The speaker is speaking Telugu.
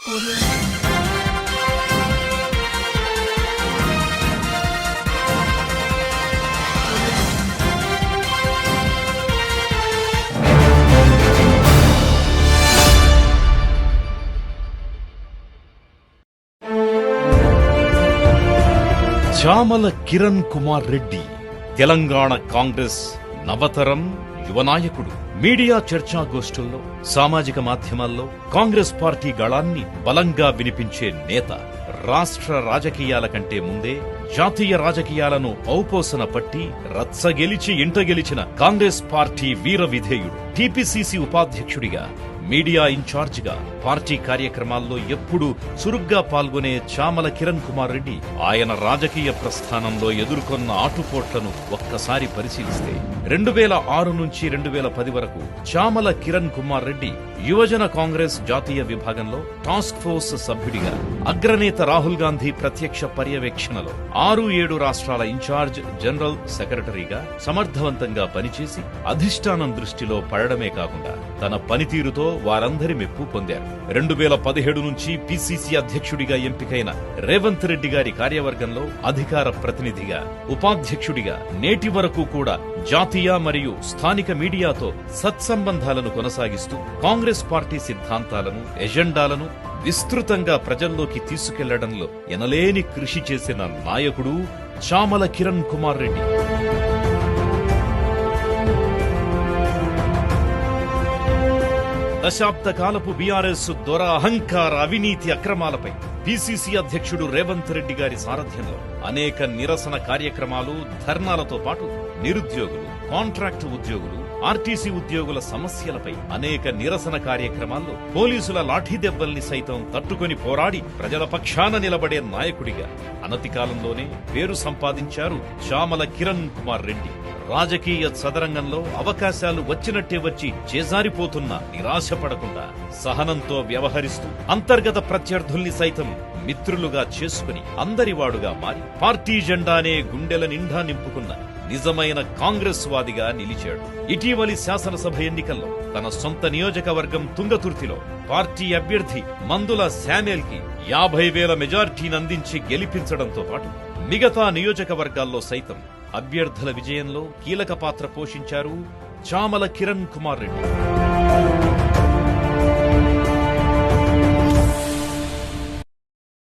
చామల కిరణ్ కుమార్ రెడ్డి తెలంగాణ కాంగ్రెస్ నవతరం యువనాయకుడు. మీడియా చర్చాగోష్ఠుల్లో సామాజిక మాధ్యమాల్లో కాంగ్రెస్ పార్టీ గళాన్ని బలంగా వినిపించే నేత రాష్ట్ర రాజకీయాల కంటే ముందే జాతీయ రాజకీయాలను ఔపోసన పట్టి రచ్చగెలిచి ఇంట గెలిచిన కాంగ్రెస్ పార్టీ వీర విధేయుడు. టిపిసిసి ఉపాధ్యక్షుడిగా మీడియా ఇన్ఛార్జిగా పార్టీ కార్యక్రమాల్లో ఎప్పుడూ చురుగ్గా పాల్గొనే చామల కిరణ్ కుమార్ రెడ్డి ఆయన రాజకీయ ప్రస్థానంలో ఎదుర్కొన్న ఆటుపోట్లను ఒక్కసారి పరిశీలిస్తే రెండు వేల ఆరు నుంచి రెండు వేల పది వరకు చామల కిరణ్ కుమార్ రెడ్డి యువజన కాంగ్రెస్ జాతీయ విభాగంలో టాస్క్ ఫోర్స్ సభ్యుడిగా అగ్రనేత రాహుల్ గాంధీ ప్రత్యక్ష పర్యవేక్షణలో ఆరు ఏడు రాష్ట్రాల ఇన్ఛార్జ్ జనరల్ సెక్రటరీగా సమర్థవంతంగా పనిచేసి అధిష్టానం దృష్టిలో పడడమే కాకుండా తన పనితీరుతో వారందరి మెప్పు పొందారు. రెండు వేల పదిహేడు నుంచి పిసిసి అధ్యక్షుడిగా ఎంపికైన రేవంత్ రెడ్డి గారి కార్యవర్గంలో అధికార ప్రతినిధిగా ఉపాధ్యక్షుడిగా నేటి వరకు కూడా జాతీయ మరియు స్థానిక మీడియాతో సత్సంబంధాలను కొనసాగిస్తూ కాంగ్రెస్ పార్టీ సిద్ధాంతాలను ఎజెండాలను విస్తృతంగా ప్రజల్లోకి తీసుకెళ్ళడంలో ఎనలేని కృషి చేసిన నాయకుడు చామల కిరణ్ కుమార్ రెడ్డి. దశాబ్ద కాలపు బీఆర్ఎస్ దొర అహంకార అవినీతి అక్రమాలపై పిసిసి అధ్యక్షుడు రేవంత్ రెడ్డి గారి సారథ్యంలో అనేక నిరసన కార్యక్రమాలు ధర్నాలతో పాటు నిరుద్యోగులు కాంట్రాక్ట్ ఉద్యోగులు ఆర్టీసీ ఉద్యోగుల సమస్యలపై అనేక నిరసన కార్యక్రమాల్లో పోలీసుల లాఠీ దెబ్బల్ని సైతం తట్టుకొని పోరాడి ప్రజల పక్షాన నిలబడే నాయకుడిగా అనతి కాలంలోనే పేరు సంపాదించారు శ్యామల కిరణ్ కుమార్ రెడ్డి. రాజకీయ సదరంగంలో అవకాశాలు వచ్చినట్టే వచ్చి చేజారిపోతున్నా నిరాశపడకుండా సహనంతో వ్యవహరిస్తూ అంతర్గత ప్రత్యర్థుల్ని సైతం మిత్రులుగా చేసుకుని అందరివాడుగా మారి పార్టీ జెండానే గుండెల నిండా నింపుకున్న నిజమైన కాంగ్రెస్ వాదిగా నిలిచాడు. ఇటీవలి శాసనసభ ఎన్నికల్లో తన సొంత నియోజకవర్గం తుంగతుర్తిలో పార్టీ అభ్యర్థి మందుల శామ్యుల్కి యాభై వేల మెజార్టీని అందించి గెలిపించడంతో పాటు మిగతా నియోజకవర్గాల్లో సైతం అభ్యర్థుల విజయంలో కీలక పాత్ర పోషించారు చామల కిరణ్ కుమార్ రెడ్డి.